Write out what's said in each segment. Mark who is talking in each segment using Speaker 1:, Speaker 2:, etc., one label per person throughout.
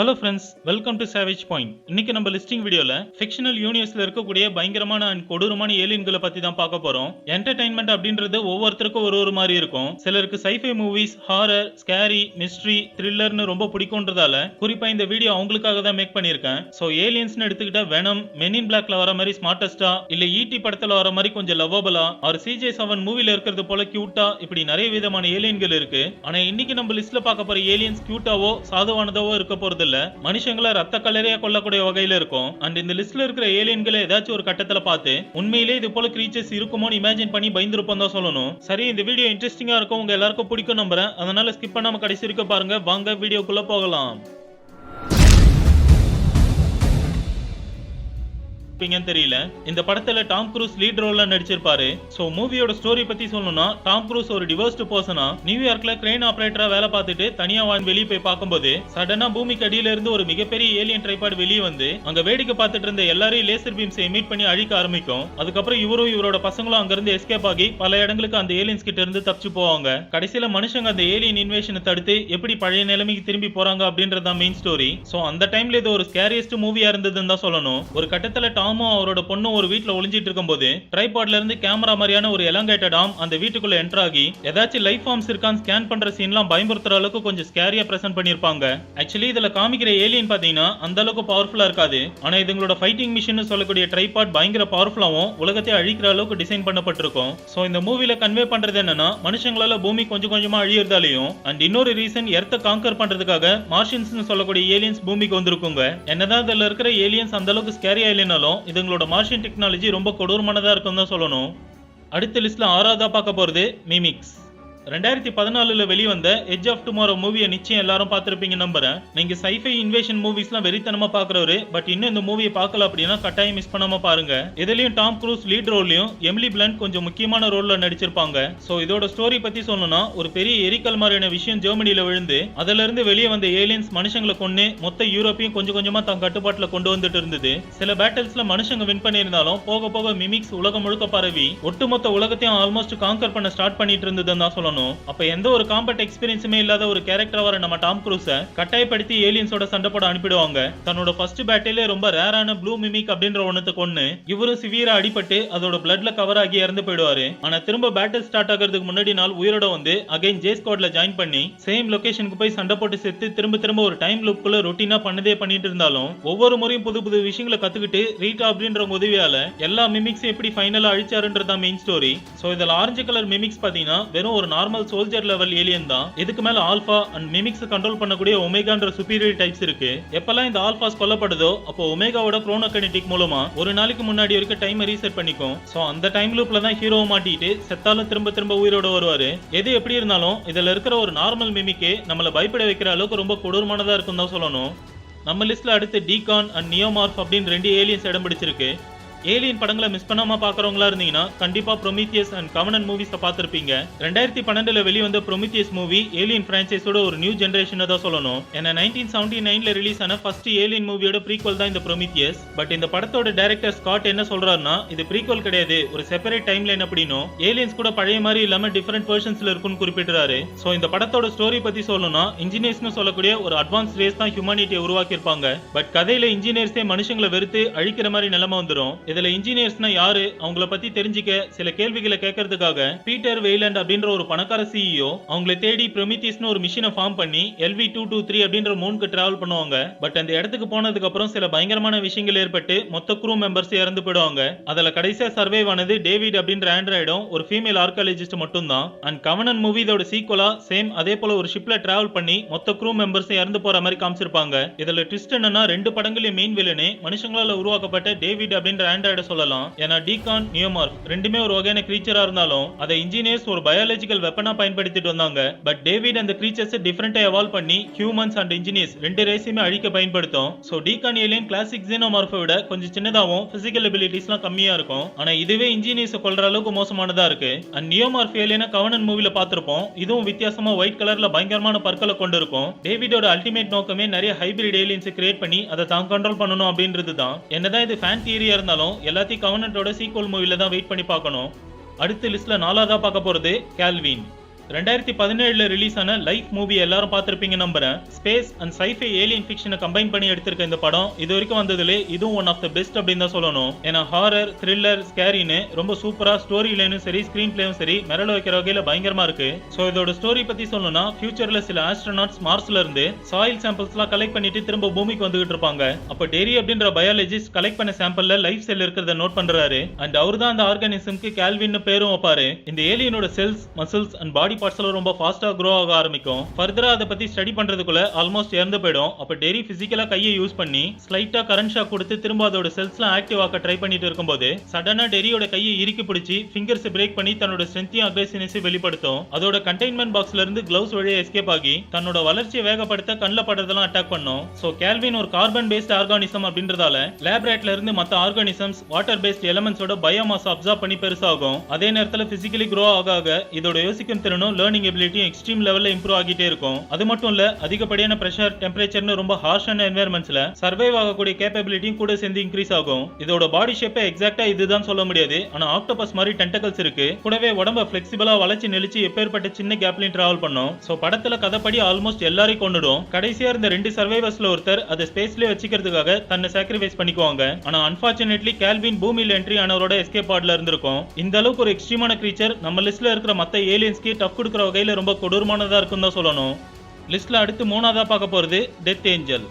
Speaker 1: Hello friends welcome to savage point இன்னைக்கு நம்ம listing வீடியோல ஃபிக்ஷனல் யூனிவர்ஸ்ல இருக்கக்கூடிய பயங்கரமான அண்ட் கொடூரமான ஏலியன்களை பத்தி தான் பார்க்க போறோம். என்டர்டைன்மெண்ட் அப்படின்றது ஒவ்வொருத்தருக்கும் ஒரு ஒரு மாதிரி இருக்கும். சிலருக்கு sci fi movies horror scary mystery த்ரில்லர்னு ரொம்ப பிடிக்கும்ன்றதால குறிப்பா இந்த வீடியோ அவங்களுக்காக தான் மேக் பண்ணியிருக்கேன். ஸோ ஏலியன்ஸ்னு எடுத்துக்கிட்டா வெனம் மெனின் பிளாக்ல வர மாதிரி ஸ்மார்ட்டஸ்டா இல்ல ஈட்டி படத்துல வர மாதிரி கொஞ்சம் லவ்வபலா ஆர் சிஜே செவன் மூவில இருக்கிறது போல கியூட்டா இப்படி நிறைய விதமான ஏலியன்கள் இருக்கு. ஆனா இன்னைக்கு நம்ம லிஸ்ட்ல பார்க்க போற ஏலியன்ஸ் கியூட்டாவோ சாதுவானதாவோ இருக்க போறது இல்ல மனுஷங்களை ரத்த கலரையா கொல்லக்கூடிய வகையில இருக்கும். அண்ட் இந்த லிஸ்ட்ல இருக்கிற ஏலியன்களை ஏதாச்சும் ஒரு கட்டத்துல பார்த்து உண்மையிலே இது போல கிரீச்சர்ஸ் இருக்குமோன்னு இமேஜின் பண்ணி பயந்துருப்போம் தான் சொல்லணும். சரி இந்த வீடியோ இன்ட்ரெஸ்டிங்கா இருக்கும் உங்க எல்லாருக்கும் பிடிக்கும் நம்புறேன். அதனால ஸ்கிப் பண்ணாம கடைசி இருக்க பாருங்க. வாங்க வீடியோக்குள்ள போகலாம். இருப்பீங்கன்னு தெரியல. இந்த படத்துல டாம் குரூஸ் லீட் ரோல்ல நடிச்சிருப்பாரு. சோ மூவியோட ஸ்டோரி பத்தி சொல்லணும்னா டாம் குரூஸ் ஒரு டிவோர்ஸ்டு பர்சனா நியூயார்க்ல கிரெயின் ஆபரேட்டரா வேலை பார்த்துட்டு தனியா வாழ் வெளியே போய் பார்க்கும்போது சடனா பூமிக்கு அடியில இருந்து ஒரு மிகப்பெரிய ஏலியன் ட்ரைபாட் வெளியே வந்து அங்க வேடிக்கை பார்த்துட்டு இருந்த எல்லாரையும் லேசர் பீம்ஸை மீட் பண்ணி அழிக்க ஆரம்பிக்கும். அதுக்கப்புறம் இவரும் இவரோட பசங்களும் அங்க இருந்து எஸ்கேப் ஆகி பல இடங்களுக்கு அந்த ஏலியன்ஸ் கிட்ட இருந்து தப்பிச்சு போவாங்க. கடைசியில மனுஷங்க அந்த ஏலியன் இன்வேஷனை தடுத்து எப்படி பழைய நிலைமைக்கு திரும்பி போறாங்க அப்படின்றதான் மெயின் ஸ்டோரி சோ அந்த டைம்ல இது ஒரு ஸ்கேரியஸ்ட் மூவியா இருந்ததுன்னு தான் சொல்லணும். ஒரு கட்டத்துல டாமும் அவரோட பொண்ணும் ஒரு வீட்டில் ஒளிஞ்சிட்டு இருக்கும்போது ட்ரைபாட்ல இருந்து கேமரா மாதிரியான ஒரு எலங்கேட்டட் ஆம் அந்த வீட்டுக்குள்ள என்டர் ஆகி ஏதாச்சும் லைஃப் ஃபார்ம்ஸ் இருக்கான்னு ஸ்கேன் பண்ற சீன்லாம் பயமுறுத்துற அளவுக்கு கொஞ்சம் ஸ்கேரியா பிரசன்ட் பண்ணிருப்பாங்க ஆக்சுவலி இதுல காமிக்கிற ஏலியன் பாத்தீங்கன்னா அந்த அளவுக்கு பவர்ஃபுல்லா இருக்காது. ஆனா இதுங்களோட ஃபைட்டிங் மிஷின் சொல்லக்கூடிய ட்ரைபாட் பயங்கர பவர்ஃபுல்லாவும் உலகத்தை அழிக்கிற அளவுக்கு டிசைன் பண்ணப்பட்டிருக்கும். சோ இந்த மூவில கன்வே பண்றது என்னன்னா மனுஷங்களால பூமி கொஞ்சம் கொஞ்சமா அழியறதாலையும் அண்ட் இன்னொரு ரீசன் எர்த்த காங்கர் பண்றதுக்காக மார்ஷியன்ஸ் சொல்லக்கூடிய ஏலியன்ஸ் பூமிக்கு வந்திருக்குங்க. என்னதான் இதுல இருக்கிற ஏலியன்ஸ் அந்த அளவுக்கு ஸ்கேரியா இல்லைனாலும் இதுங்களோட மார்ஷியன் டெக்னாலஜி ரொம்ப கொடூரமானதா இருக்கும் தான் சொல்லணும். அடுத்த லிஸ்ட்ல ஆறாவதா பார்க்க போறது மிமிக்ஸ் ரெண்டாயிரத்தி பதினாலுல வெளிவந்த எஜ் ஆஃப் டுமாரோ மூவியை நிச்சயம் எல்லாரும் பார்த்திருப்பீங்க நம்புறேன். நீங்க சைஃபை இன்வேஷன் மூவிஸ்லாம் வெறித்தனமா பாக்குறவரு பட் இன்னும் இந்த மூவியை பார்க்கல அப்படின்னா கட்டாயம் மிஸ் பண்ணாம பாருங்க. இதுலயும் டாம் க்ரூஸ் லீட் ரோல்லையும் எம்லி பிளண்ட் கொஞ்சம் முக்கியமான ரோல்ல நடிச்சிருப்பாங்க. சோ இதோட ஸ்டோரி பத்தி சொல்லணும்னா ஒரு பெரிய எரிக்கல் மாதிரியான விஷயம் ஜெர்மனியில விழுந்து அதுல இருந்து வெளியே வந்த ஏலியன்ஸ் மனுஷங்களை கொண்டு மொத்த யூரோப்பையும் கொஞ்சம் கொஞ்சமா தன் கட்டுப்பாட்டுல கொண்டு வந்துட்டு இருந்தது. சில பேட்டில்ஸ்ல மனுஷங்க வின் பண்ணியிருந்தாலும் போக போக மிமிக்ஸ் உலகம் முழுக்க பரவி ஒட்டுமொத்த உலகத்தையும் ஆல்மோஸ்ட் காங்கர் பண்ண ஸ்டார்ட் பண்ணிட்டு இருந்ததுன்னு தான் சொல்லணும். அப்ப எந்த ஒரு காம்பட் எக்ஸ்பீரியன்ஸுமே இல்லாத ஒரு கேரக்டர் வர நம்ம டாம் க்ரூஸை கட்டாயப்படுத்தி ஏலியன்ஸோட சண்டை போட அனுப்பிடுவாங்க. தன்னோட ஃபர்ஸ்ட் பேட்டிலே ரொம்ப ரேரான ப்ளூ மிமிக் அப்படின்ற ஒன்னத்தை கொண்டு இவரும் சிவியரா அடிபட்டு அதோட பிளட்ல கவர் ஆகி இறந்து போயிடுவாரு. ஆனா திரும்ப பேட்டில் ஸ்டார்ட் ஆகிறதுக்கு முன்னாடி நாள் உயிரோட வந்து அகைன் ஜே ஸ்குவாட்ல ஜாயின் பண்ணி சேம் லொகேஷனுக்கு போய் சண்டை போட்டு செத்து திரும்ப திரும்ப ஒரு டைம் லுக்குள்ள ரொட்டீனா பண்ணதே பண்ணிட்டு இருந்தாலும் ஒவ்வொரு முறையும் புது புது விஷயங்களை கத்துக்கிட்டு ரீட்டா அப்படின்ற உதவியால எல்லா மிமிக்ஸும் எப்படி ஃபைனலா அழிச்சாருன்றதா மெயின் ஸ்டோரி சோ இதுல ஆரஞ்சு கலர் மிமிக்ஸ் பாத்தீங்கன்னா வெறும் ஒரு நார்மல் சோல்ஜர் லெவல் ஏலியன் தான். இதுக்கு மேல ஆல்பா அண்ட் மிமிக்ஸ் கண்ட்ரோல் பண்ணக்கூடிய ஒமேகான்ற சுப்பீரியர் டைப்ஸ் இருக்கு. எப்பெல்லாம் இந்த ஆல்பாஸ் கொல்லப்படுதோ அப்போ ஒமேகாவோட குரோனோகனெட்டிக் மூலமா ஒரு நாளைக்கு முன்னாடி வரைக்கும் டைம் ரீசெட் பண்ணிக்கும். சோ அந்த டைம் லூப்ல தான் ஹீரோ மாட்டிட்டு செத்தாலும் திரும்ப திரும்ப உயிரோட வருவாரு. எது எப்படி இருந்தாலும் இதுல இருக்கிற ஒரு நார்மல் மிமிக்கே நம்மள பயப்பட வைக்கிற அளவுக்கு ரொம்ப கொடூரமானதா இருக்கும் தான் சொல்லணும். நம்ம லிஸ்ட்ல அடுத்து டீகான் அண்ட் நியோமார்ஃப் அப்படின்னு ரெண்டு ஏலியன்ஸ் இடம் பிடிச்சிருக்கு. ஏலியன் படங்களை மிஸ் பண்ணாம பாக்குறவங்களா இருந்தீங்கன்னா கண்டிப்பா ப்ரொமீத்தியஸ் அண்ட் கவனன் மூவிஸ பார்த்துருப்பீங்க. ரெண்டாயிரத்தி பன்னெண்டுல வெளிவந்த ப்ரொமீத்தியஸ் மூவி ஏலியன் பிரான்சைஸோட ஒரு நியூ ஜென்ரேஷனை தான் சொல்லணும். ஏன்னா நைன்டீன் செவன்டி நைன்ல ரிலீஸ் ஆன ஃபர்ஸ்ட் ஏலியன் மூவியோட ப்ரீக்வல் தான் இந்த ப்ரொமீத்தியஸ் பட் இந்த படத்தோட டைரக்டர் ஸ்காட் என்ன சொல்றாருன்னா இது ப்ரீக்வல் கிடையாது. ஒரு செப்பரேட் டைம் லைன் அப்படின்னும் ஏலியன்ஸ் கூட பழைய மாதிரி இல்லாம டிஃபரெண்ட் வெர்ஷன்ஸ்ல இருக்கும்னு குறிப்பிடுறாரு. சோ இந்த படத்தோட ஸ்டோரி பத்தி சொல்லணும்னா இன்ஜினியர்ஸ்னு சொல்லக்கூடிய ஒரு அட்வான்ஸ் ரேஸ் தான் ஹியூமானிட்டியை உருவாக்கியிருப்பாங்க. பட் கதையில இன்ஜினியர்ஸே மனுஷங்களை வெறுத்து அழிக்கிற மாதிரி நிலைமை வந்துடும் இதுல இன்ஜினியர்ஸ்னா யாரு? அவங்கள பத்தி தெரிஞ்சுக்க சில கேள்விகளை கேட்கறதுக்காக பீட்டர் வெய்லண்ட் அப்படின்ற ஒரு பணக்கார சிஇஓ அவங்கள தேடி ப்ரொமித்தியஸ்னு ஒரு மிஷினை ஃபார்ம் பண்ணி எல்வி டூ டூ த்ரீ அப்படின்ற மூணுக்கு டிராவல் பண்ணுவாங்க. பட் அந்த இடத்துக்கு போனதுக்கு அப்புறம் சில பயங்கரமான விஷயங்கள் ஏற்பட்டு மொத்த குரூ மெம்பர்ஸ் இறந்து போயிடுவாங்க. அதுல கடைசியா சர்வே ஆனது டேவிட் அப்படின்ற ஆண்ட்ராய்டும் ஒரு ஃபீமேல் ஆர்காலஜிஸ்ட் மட்டும் தான் அண்ட் கவனன் மூவி இதோட சீக்குவலா சேம் அதே போல ஒரு ஷிப்ல டிராவல் பண்ணி மொத்த குரூ மெம்பர்ஸ் இறந்து போற மாதிரி காமிச்சிருப்பாங்க. இதுல ட்விஸ்ட் என்னன்னா ரெண்டு படங்களையும் மெயின் வில்லனே மனுஷங்களால உருவாக்கப்பட்ட டேவிட் அப்படின்ற ஆண்ட்ராய்ட சொல்லலாம். ஏன்னா டீகான் நியோமார்க் ரெண்டுமே ஒரு வகையான கிரீச்சரா இருந்தாலும் அதை இன்ஜினியர்ஸ் ஒரு பயாலஜிக்கல் வெப்பனா பயன்படுத்திட்டு வந்தாங்க. பட் டேவிட் அந்த கிரீச்சர்ஸ் டிஃபரெண்டா எவால்வ் பண்ணி ஹியூமன்ஸ் அண்ட் இன்ஜினியர்ஸ் ரெண்டு ரேஸையுமே அழிக்க பயன்படுத்தும். சோ டீகான் ஏலியன் கிளாசிக் ஜீனோமார்ஃபை விட கொஞ்சம் சின்னதாகவும் பிசிக்கல் எபிலிட்டிஸ்லாம் கம்மியா இருக்கும். ஆனா இதுவே இன்ஜினியர்ஸ் கொள்ற அளவுக்கு மோசமானதா இருக்கு. அண்ட் நியோமார்ஃப் ஏலியனை கவனன் மூவில பார்த்திருப்போம். இதுவும் வித்தியாசமா ஒயிட் கலர்ல பயங்கரமான பற்களை கொண்டு இருக்கும் டேவிடோட அல்டிமேட் நோக்கமே நிறைய ஹைபிரிட் ஏலியன்ஸ் கிரியேட் பண்ணி அதை தான் கண்ட்ரோல் பண்ணணும் அப்படின்றது தான் என்னதான் இது ஃபேன் தியரியா இருந்தாலும் எல்லாத்தையும் கவர்னட்டோட சீக்வல் மூவில தான் வெயிட் பண்ணி பார்க்கணும். அடுத்த லிஸ்ட்ல நாலாவதா பார்க்க போறது கேல்வின் ரெண்டாயிரத்தி பதினேழுல ரிலீஸ் ஆன லைஃப் மூவி எல்லாரும் பார்த்துருப்பீங்க நம்புறேன். Space and sci fi alien ஃபிக்ஷனை combine பண்ணி எடுத்திருக்க இந்த படம் இது வரைக்கும் வந்ததுல இதுவும் ஒன் ஆஃப் த பெஸ்ட் அப்படின்னு தான் சொல்லணும். ஏன்னா ஹாரர் த்ரில்லர் ஸ்கேரின்னு ரொம்ப சூப்பரா ஸ்டோரி லைனும் சரி ஸ்கிரீன் பிளேயும் சரி மிரள வைக்கிற வகையில பயங்கரமா இருக்கு. ஸோ இதோட ஸ்டோரி பத்தி சொல்லணும்னா ஃபியூச்சர்ல சில ஆஸ்ட்ரோநாட்ஸ் மார்ஸ்ல இருந்து சாயில் சாம்பிள்ஸ் எல்லாம் கலெக்ட் பண்ணிட்டு திரும்ப பூமிக்கு வந்துகிட்டு இருப்பாங்க. அப்ப டெரி அப்படின்ற பயாலஜிஸ்ட் கலெக்ட் பண்ண சாம்பிள்ல லைஃப் செல் இருக்கிறத நோட் பண்றாரு. அண்ட் அவர் தான் அந்த ஆர்கானிசம்க்கு கேல்வின்னு பேரும் வைப்பாரு. இந்த ஏலியனோட cells muscles and body parts ரொம்ப ஃபாஸ்ட்டாக க்ரோ ஆக ஆரம்பிக்கும். ஃபர்தராக அதை பற்றி ஸ்டடி பண்ணுறதுக்குள்ள ஆல்மோஸ்ட் இறந்து போயிடும். அப்போ டெரி ஃபிசிக்கலாக கையை யூஸ் பண்ணி ஸ்லைட்டாக கரண்ட் ஷாக் கொடுத்து திரும்ப அதோட செல்ஸ்லாம் ஆக்டிவ் ஆக்க ட்ரை பண்ணிட்டு இருக்கும்போது சடனாக டெரியோட கையை இறுக்கி பிடிச்சி ஃபிங்கர்ஸ் பிரேக் பண்ணி தன்னோட ஸ்ட்ரென்த்தையும் அக்ரெசிவ்னஸையும் வெளிப்படுத்தும். அதோட கண்டெய்ன்மெண்ட் பாக்ஸ்ல இருந்து கிளவுஸ் வழியா எஸ்கேப் ஆகி தன்னோட வளர்ச்சியை வேகப்படுத்த கண்ணில் படுறதெல்லாம் அட்டாக் பண்ணும். ஸோ கேல்வின் ஒரு கார்பன் பேஸ்ட் ஆர்கானிசம் அப்படின்றதால லேப்ரேட்ல இருந்து மற்ற ஆர்கானிசம்ஸ் வாட்டர் பேஸ்ட் எலமெண்ட்ஸோட பயோமாஸ் அப்சர்வ் பண்ணி பெருசாகும். அதே நேரத்தில் பிசிக்கலி க்ரோ ஆக ஆக இதோட யோசிக்கும் திறனும் ஸ்கில்ஸும் லேர்னிங் எபிலிட்டியும் எக்ஸ்ட்ரீம் லெவலில் இம்ப்ரூவ் ஆகிட்டே இருக்கும். அது மட்டும் இல்ல அதிகப்படியான பிரஷர் டெம்பரேச்சர்னு ரொம்ப ஹார்ஷான என்வரன்மெண்ட்ஸ்ல சர்வைவ் ஆகக்கூடிய கேப்பபிலிட்டியும் கூட சேர்ந்து இன்க்ரீஸ் ஆகும். இதோட பாடி ஷேப்பை எக்ஸாக்டா இதுதான் சொல்ல முடியாது. ஆனா ஆக்டோபஸ் மாதிரி டென்டகல்ஸ் இருக்கு. கூடவே உடம்ப பிளெக்சிபிளா வளைச்சு நெளிச்சு எப்பேற்பட்ட சின்ன கேப்லையும் டிராவல் பண்ணும். சோ படத்துல கதைப்படி ஆல்மோஸ்ட் எல்லாரையும் கொண்டுடும் கடைசியா இருந்த ரெண்டு சர்வைவர்ஸ்ல ஒருத்தர் அதை ஸ்பேஸ்லயே வச்சுக்கிறதுக்காக தன்னை சாக்ரிஃபைஸ் பண்ணிக்குவாங்க. ஆனா அன்பார்ச்சுனேட்லி கேல்வின் பூமியில் என்ட்ரி ஆனவரோட எஸ்கேப் பாட்ல இருந்திருக்கும். இந்த அளவுக்கு ஒரு எக்ஸ்ட்ரீமான கிரீச்சர் நம்ம லிஸ்ட்ல இருக்கிற மத்த ஏலியன்ஸ்க்கு டஃப் கொடுக்குற வகையில் ரொம்ப கொடூரமானதா இருக்குன்னு தான் சொல்லணும். லிஸ்ட்டில் அடுத்து மூணாவதா பார்க்க போறது டெத் ஏஞ்சல்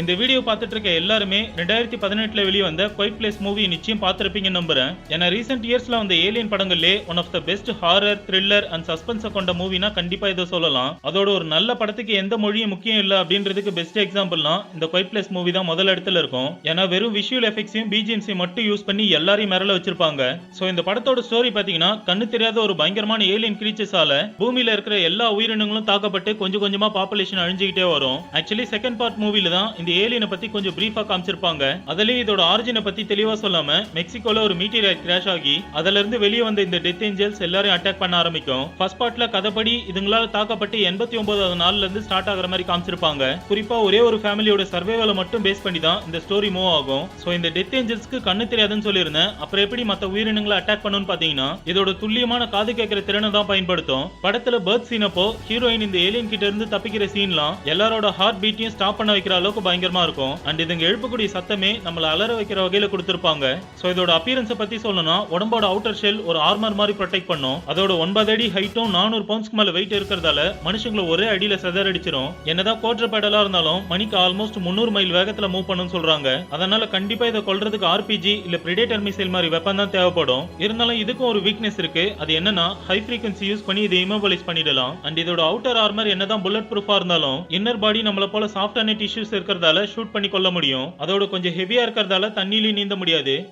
Speaker 1: இந்த வீடியோ பார்த்துட்டு இருக்க எல்லாருமே ரெண்டாயிரத்தி பதினெட்டுல வெளிவந்த குவைட் பிளேஸ் மூவி நிச்சயம் பார்த்துருப்பீங்க நம்புறேன். ஏன்னா ரீசெண்ட் இயர்ஸ்ல வந்த alien படங்கள்லே one of the best horror thriller and சஸ்பென்ஸை கொண்ட மூவினா கண்டிப்பா இதை சொல்லலாம். அதோட ஒரு நல்ல படத்துக்கு எந்த மொழியும் முக்கியம் இல்லை அப்படின்றதுக்கு பெஸ்ட் எக்ஸாம்பிள்னா இந்த குவைட் பிளேஸ் மூவி தான் முதல் இடத்துல இருக்கும். ஏன்னா வெறும் விஷுவல் எஃபெக்ட்ஸையும் பிஜிஎம்ஸையும் மட்டும் யூஸ் பண்ணி எல்லாரையும் மிரள வச்சிருப்பாங்க. சோ இந்த படத்தோட ஸ்டோரி பாத்தீங்கன்னா கண்ணு தெரியாத ஒரு பயங்கரமான ஏலியன் கிரீச்சர்ஸால பூமியில இருக்கிற எல்லா உயிரினங்களும் தாக்கப்பட்டு கொஞ்சம் கொஞ்சமா பாப்புலேஷன் அழிஞ்சுக்கிட்டே வரும். ஆக்சுவலி செகண்ட் பார்ட் மூவில தான் இந்த ஏலியனை பத்தி கொஞ்சம் பிரீஃபா காமிச்சிருப்பாங்க. அதுலயும் இதோட ஆரிஜினை பத்தி தெளிவா சொல்லாம மெக்சிகோல ஒரு மீட்டீரியல் கிராஷ் ஆகி அதுல இருந்து வெளியே வந்த இந்த டெத் ஏஞ்சல்ஸ் எல்லாரையும் அட்டாக் பண்ண ஆரம்பிக்கும். ஃபர்ஸ்ட் பார்ட்ல கதைப்படி இதுங்களால தாக்கப்பட்டு எண்பத்தி ஒன்பதாவது நாள்ல இருந்து ஸ்டார்ட் ஆகிற மாதிரி காமிச்சிருப்பாங்க. குறிப்பா ஒரே ஒரு ஃபேமிலியோட சர்வைவலை மட்டும் பேஸ் பண்ணி தான் இந்த ஸ்டோரி மூவ் ஆகும். சோ இந்த டெத் ஏஞ்சல்ஸ்க்கு கண்ணு தெரியாதுன்னு சொல்லியிருந்தேன். அப்புறம் எப்படி மத்த உயிரினங்களை அட்டாக் பண்ணுன்னு பாத்தீங்கன்னா இதோட துல்லியமான காது கேட்கிற திறனை தான் பயன்படுத்தும். படத்துல பேர்த் சீனப்போ ஹீரோயின் இந்த ஏலியன் கிட்ட இருந்து தப்பிக்கிற சீன்லாம் எல்லாரோட ஹார்ட் பீட்டையும் ஸ்டாப் பண்ண வைக்கிற அளவுக்கு பயங்கரமா இருக்கும். அண்ட் இதுங்க எழுப்பக்கூடிய சத்தமே நம்மள அலற வைக்கிற வகையில கொடுத்திருப்பாங்க. சோ இதோட அப்பியரன்ஸை பத்தி சொல்லணும்னா உடம்போட அவுட்டர் ஷெல் ஒரு ஆர்மர் மாதிரி ப்ரொடெக்ட் பண்ணும். அதோட ஒன்பது அடி ஹைட்டும் நானூறு பவுண்ட்ஸ்க்கு மேல வெயிட் இருக்கிறதால மனுஷங்களை ஒரே அடியில செதறடிச்சிரும் என்னதான் கோட்ர பேடலா இருந்தாலும் மணிக்கு ஆல்மோஸ்ட் முந்நூறு மைல் வேகத்துல மூவ் பண்ணுன்னு சொல்றாங்க. அதனால கண்டிப்பா இதை கொள்றதுக்கு ஆர்பிஜி இல்ல பிரிடேட்டர் மிசைல் மாதிரி வெப்பன் தான் தேவைப்படும். இருந்தாலும் இதுக்கும் ஒரு வீக்னஸ் இருக்கு. அது என்னன்னா ஹை ஃப்ரீக்வன்சி யூஸ் பண்ணி இதை இமோபலைஸ் பண்ணிடலாம். அண்ட் இதோட அவுட்டர் ஆர்மர் என்னதான் புல்லட் ப்ரூஃபா இருந்தாலும் இன்னர் பாடி நம்மள போல சாஃப்டான டிஷ்யூஸ் இருக்கிறதால ஷூட் பண்ணி கொள்ள முடியும். அதோட கொஞ்சம் ஹெவியா இருக்கிறதால தண்ணியிலையும் நீந்த முடியாது.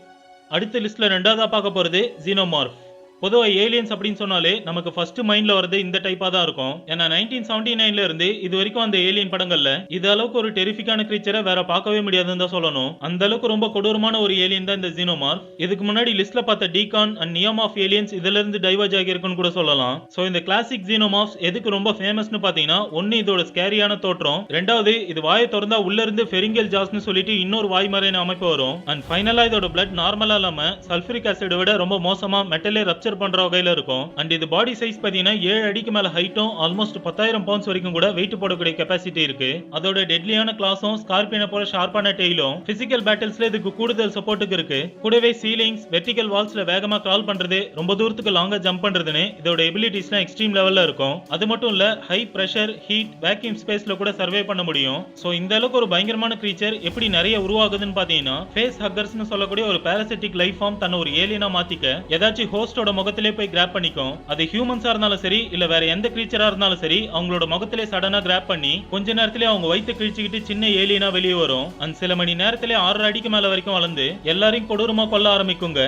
Speaker 1: அடுத்த லிஸ்ட்ல ரெண்டாவதா பார்க்க போறது ஜீனோமார்ஃப் பொதுவாக ஏலியன்ஸ் அப்படின்னு சொன்னாலே நமக்கு ஃபர்ஸ்ட் மைண்ட்ல வரது இந்த டைப்பா தான் இருக்கும். ஏன்னா நைன்டீன் செவன்டி நைன்ல இருந்து இது வரைக்கும் அந்த ஏலியன் படங்கள்ல இது அளவுக்கு ஒரு டெரிஃபிக்கான கிரீச்சரை வேற பார்க்கவே முடியாதுன்னு தான் சொல்லணும். அந்த அளவுக்கு ரொம்ப கொடூரமான ஒரு ஏலியன் தான் இந்த ஜீனோமார் இதுக்கு முன்னாடி லிஸ்ட்ல பார்த்த டீகான் அண்ட் நியம் ஆஃப் ஏலியன்ஸ் இதுல இருந்து டைவர்ஜ் ஆகியிருக்குன்னு கூட சொல்லலாம். ஸோ இந்த கிளாசிக் ஜீனோமாஃப்ஸ் எதுக்கு ரொம்ப ஃபேமஸ்னு பாத்தீங்கன்னா ஒன்னு இதோட ஸ்கேரியான தோற்றம் ரெண்டாவது இது வாயை திறந்தா உள்ள இருந்து ஃபெரிங்கல் ஜாஸ்னு சொல்லிட்டு இன்னொரு வாய் மறைன அமைப்பு வரும். அண்ட் ஃபைனலா இதோட பிளட் நார்மலா இல்லாம சல்ஃபரிக் ஆசிட் விட ரொம்ப மோசமா மெட்டலே ரப்சர் பண்ற வகையில இருக்கும். அண்ட் இது பாடி சைஸ் பாத்தீங்கன்னா ஏழு அடிக்கு மேல ஹைட்டும் ஆல்மோஸ்ட் பத்தாயிரம் பவுண்ட்ஸ் வரைக்கும் கூட வெயிட் போடக்கூடிய கெப்பாசிட்டி இருக்கு. அதோட டெட்லியான கிளாஸும் ஸ்கார்பியனை போல ஷார்ப்பான டெய்லும் பிசிக்கல் பேட்டில்ஸ்ல இதுக்கு கூடுதல் சப்போர்ட்டுக்கு இருக்கு. கூடவே சீலிங்ஸ் வெர்டிகல் வால்ஸ்ல வேகமா கிரால் பண்றது ரொம்ப தூரத்துக்கு லாங்கா ஜம்ப் பண்றதுன்னு இதோட எபிலிட்டிஸ்லாம் எக்ஸ்ட்ரீம் லெவல்ல இருக்கும். அது மட்டும் இல்ல ஹை பிரஷர் ஹீட் வேக்யூம் ஸ்பேஸ்ல கூட சர்வே பண்ண முடியும். சோ இந்த அளவுக்கு ஒரு பயங்கரமான கிரீச்சர் எப்படி நிறைய உருவாகுதுன்னு பாத்தீங்கன்னா ஃபேஸ் ஹக்கர்ஸ்னு சொல்லக்கூடிய ஒரு பாராசிட்டிக் லைஃப் ஃபார்ம் தன்னை ஒரு ஏலியனா மாத்திக்க ஏதாச்சும் ஹோஸ்டோட முகத்திலே போய் கிராப் பண்ணிக்கும் அது ஹியூமன்ஸா இருந்தாலும் சரி இல்ல வேற எந்த கிரீச்சரா இருந்தாலும் சரி அவங்களோட முகத்திலே சடனா கிராப் பண்ணி கொஞ்ச நேரத்திலே அவங்க வயிற்று கிழிச்சுக்கிட்டு சின்ன ஏலியனா வெளியே வரும். அண்ட் சில மணி நேரத்திலே ஆறு அடிக்கு மேல வரைக்கும் வளர்ந்து எல்லாரையும் கொடூரமா கொல்ல ஆரம்பிக்குங்க.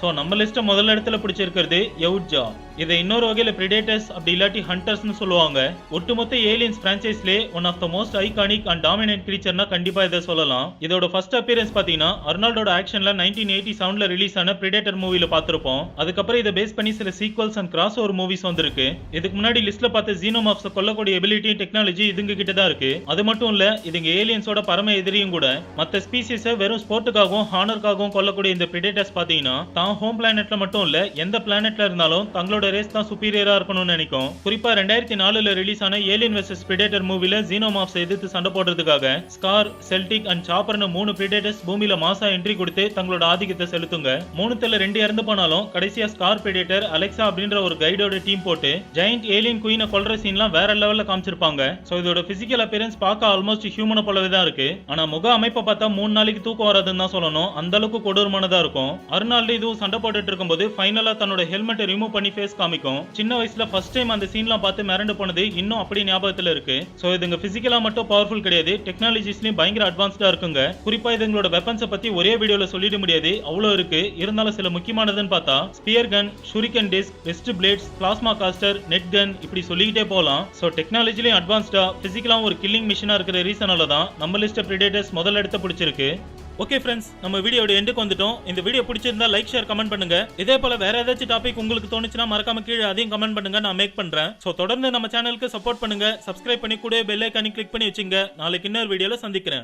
Speaker 1: ஸோ நம்ம லிஸ்ட்டை முதல் இடத்துல பிடிச்சிருக்கிறது யவுட்ஜா இதை இன்னொரு வகையில் பிரிடேட்டர்ஸ் அப்படி இல்லாட்டி ஹண்டர்ஸ்னு சொல்லுவாங்க. ஒட்டுமொத்த aliens ஃப்ரான்ச்சைஸ்லே one of the most iconic and dominate கிரீச்சர்னா கண்டிப்பா இதை சொல்லலாம். இதோட ஃபர்ஸ்ட் அப்பியரன்ஸ் பாத்தீங்கன்னா அர்னால்டோட ஆக்ஷன்ல நைன்டீன் எயிட்டி செவன்ல ரிலீஸ் ஆன பிரிடேட்டர் மூவில பார்த்திருப்போம். அதுக்கப்புறம் இதை பேஸ் பண்ணி சில sequels and cross over movies வந்திருக்கு. இதுக்கு முன்னாடி லிஸ்ட்ல பார்த்த ஜீனோமாப்ஸ் கொல்லக்கூடிய எபிலிட்டி டெக்னாலஜி இதுங்க கிட்ட தான் இருக்கு. அது மட்டும் இல்ல இதுங்க ஏலியன்ஸோட பரம எதிரியும் கூட மற்ற ஸ்பீசிஸை வெறும் ஸ்போர்ட்டுக்காகவும் ஹானருக்காகவும் கொல்லக்கூடிய இந்த பிரிடேட்டர்ஸ் பாத்தீங்கன்னா தான் தான் ஹோம் பிளானெட்ல மட்டும் இல்ல எந்த பிளானெட்ல இருந்தாலும் தங்களோட ரேஸ் தான் சுப்பீரியரா இருக்கணும்னு நினைக்கும். குறிப்பா ரெண்டாயிரத்தி நாலுல ரிலீஸ் ஆன ஏலியன் வெர்சஸ் பிரிடேட்டர் மூவில ஜீனோமாப்ஸ் எதிர்த்து சண்டை போடுறதுக்காக ஸ்கார் செல்டிக் அண்ட் சாப்பர்னு மூணு பிரிடேட்டர்ஸ் பூமியில மாசா என்ட்ரி கொடுத்து தங்களோட ஆதிக்கத்தை செலுத்துங்க. மூணுத்துல ரெண்டு இறந்து போனாலும் கடைசியா ஸ்கார் பிரிடேட்டர் அலெக்சா அப்படின்ற ஒரு கைடோட டீம் போட்டு ஜெயிண்ட் ஏலியன் குயினை கொல்ற சீன்லாம் வேற லெவல்ல காமிச்சிருப்பாங்க. சோ இதோட பிசிக்கல் அப்பியரன்ஸ் பார்க்க ஆல்மோஸ்ட் ஹியூமனை போலவே தான் இருக்கு. ஆனா முக அமைப்பை பார்த்தா மூணு நாளைக்கு தூக்கம் வராதுன்னு தான் சொல்லணும். அந்த அளவுக்கு கொடூரமானதா இருக்கும். அருணாள்ல இதுவும் சண்டை போட்டுட்டு இருக்கும்போது ஃபைனலா தன்னோட ஹெல்மெட்டை ரிமூவ் பண்ணி ஃபேஸ் காமிக்கும். சின்ன வயசுல ஃபர்ஸ்ட் டைம் அந்த சீன்லாம் பார்த்து மிரண்டு போனது இன்னும் அப்படி ஞாபகத்துல இருக்கு. சோ இதுங்க பிசிக்கலா மட்டும் பவர்ஃபுல் கிடையாது. டெக்னாலஜிஸ்லயும் பயங்கர அட்வான்ஸ்டா இருக்குங்க. குறிப்பா இதுங்களோட வெப்பன்ஸை பத்தி ஒரே வீடியோல சொல்லிட முடியாது. அவ்வளவு இருக்கு. இருந்தாலும் சில முக்கியமானதுன்னு பார்த்தா spear gun shuriken disc wrist blades plasma caster net gun இப்படி சொல்லிக்கிட்டே போகலாம். சோ டெக்னாலஜிலையும் அட்வான்ஸ்டா பிசிக்கலாவும் ஒரு கில்லிங் மிஷினா இருக்கிற ரீசனால தான் நம்ம லிஸ்ட் பிரிடேட்டர்ஸ் முதல் இடத்த பிடிச்சிருக்கு. ஓகே ஃப்ரெண்ட்ஸ் நம்ம வீடியோட எண்டுக்கு வந்துட்டோம். இந்த வீடியோ பிடிச்சிருந்தா லைக் ஷேர் கமெண்ட் பண்ணுங்க. இதே போல வேற ஏதாச்சும் டாபிக் உங்களுக்கு தோணுச்சுன்னா மறக்காம கீழே அதையும் கமெண்ட் பண்ணுங்க. நான் மேக் பண்றேன். ஸோ தொடர்ந்து நம்ம சேனலுக்கு சப்போர்ட் பண்ணுங்க. சப்ஸ்கிரைப் பண்ணி கூட பெல் ஐக்கானி கிளிக் பண்ணி வச்சுங்க. நாளைக்கு இன்னொரு வீடியோல சந்திக்கிறேன்.